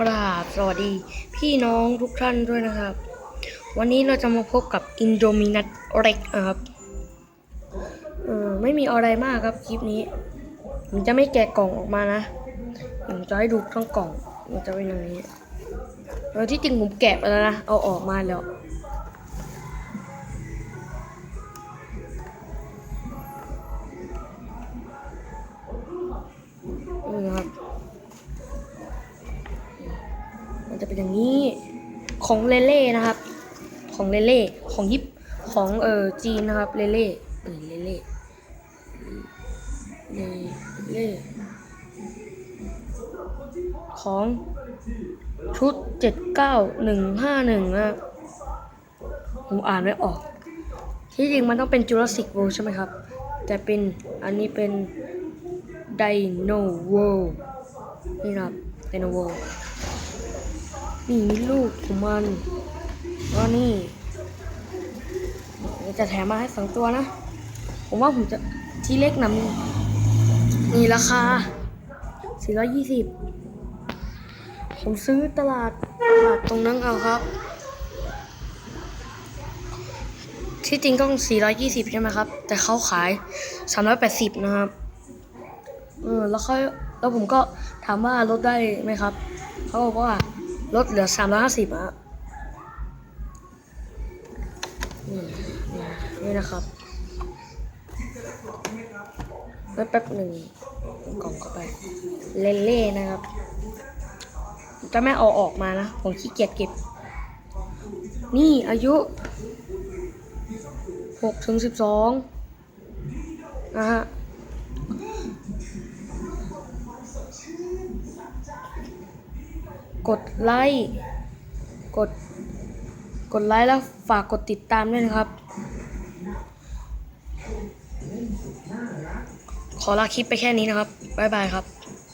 กราบสวัสดี พี่น้องทุกท่านด้วยนะครับ วันนี้เราจะมาพบกับอินโดมินัตเร็กนะครับเออไม่มีอะไรมากครับคลิปนี้ผมจะไม่แกะกล่องออกมานะผมจะให้ดูทั้งกล่องมันจะเป็นอย่างนี้เออที่จริงผมแกะไปแล้วนะเอาออกมาแล้ว จะเป็นอย่างนี้ของเลเล่นะครับ ของเลเล่ของยิปของเออจีนนะครับเลเล่เออเลเล่เลเล่ของชุดเจ็ดเก้าหนึ่งห้าหนึ่งนะผมอ่านไม่ออก ที่จริงมันต้องเป็น Jurassic World ใช่ไหมครับ แต่เป็นอันนี้เป็น Dino World นี่นะครับ Dino World นี่ มีลูกของมันแล้วนี่จะแถมมาให้สองตัวนะ ผมว่าผมจะที่เล็กนะมีมีราคา 420 ผมซื้อตลาดตลาดตรงนั้นเอาครับ ที่จริงต้อง 420 ใช่ไหมครับ แต่เขาขาย 380 นะครับ เออ แล้วเขาแล้วผมก็ถามว่าลดได้ไหมครับ เขาบอกว่า ลดเหลือ350อะนี่นี่นี่นะครับแป๊บแป๊บหนึ่งกล่องเข้าไป เล่เล่นะครับ จะไม่เอาออกมานะ ผมขี้เกียจเก็บ นี่อายุหกถึงสิบสองนะฮะ กดไลค์กด กดไลค์แล้วฝากกดติดตามด้วยนะครับ ขอลาคลิปไปแค่นี้นะครับ บ๊ายบายครับ